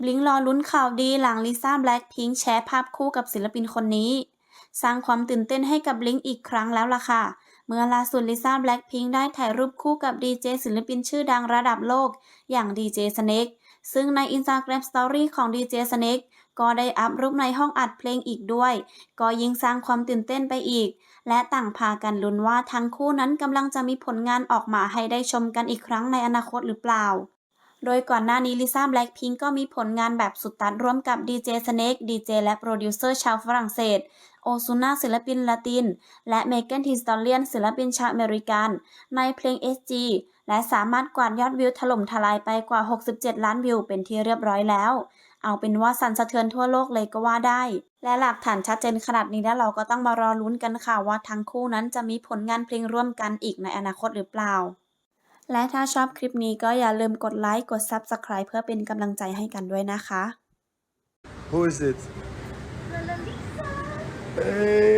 บลิงรอลุ้นข่าวดีหลังลิซ่าแบล็คพิงค์แชร์ภาพคู่กับศิลปินคนนี้ สร้างความตื่นเต้นให้กับบลิงอีกครั้งแล้วล่ะค่ะ เมื่อล่าสุดลิซ่าแบล็คพิงค์ได้ถ่ายรูปคู่กับดีเจศิลปินชื่อดังระดับโลก อย่างดีเจสเน็กซึ่งใน Instagram Story ของดีเจสเน็กก็ได้อัพรูปในห้องอัดเพลงอีกด้วย ก็ยิ่งสร้างความตื่นเต้นไปอีก และต่างพากันลุ้นว่าทั้งคู่นั้นกำลังจะมีผลงานออกมาให้ได้ชมกันอีกครั้งในอนาคตหรือเปล่า โดยก่อนหน้านี้ลิซ่าแบล็คพิงก็มีผลงานแบบสุดตัดร่วมกับดีเจสเน็กดีเจและโปรดิวเซอร์ชาวฝรั่งเศส โอซูน่าศิลปินละติน และเมแกนทีสตอเลียน ศิลปินชาวอเมริกัน ในเพลง SG และสามารถกวาดยอดวิวถล่มทลายไปกว่า 67 ล้านวิวเป็นที่เรียบร้อยแล้ว เอาเป็นว่าสั่นสะเทือนทั่วโลกเลยก็ว่าได้ และหลักฐานชัดเจนขนาดนี้แล้วเราก็ต้องมารอลุ้นกันค่ะว่าทั้งคู่นั้นจะมีผลงานเพลงร่วมกันอีกในอนาคตหรือเปล่า และถ้าชอบคลิปนี้ก็อย่าลืมกดไลค์ กด Subscribe เพื่อเป็นกำลังใจให้กันด้วยนะคะ Who is it? Hey.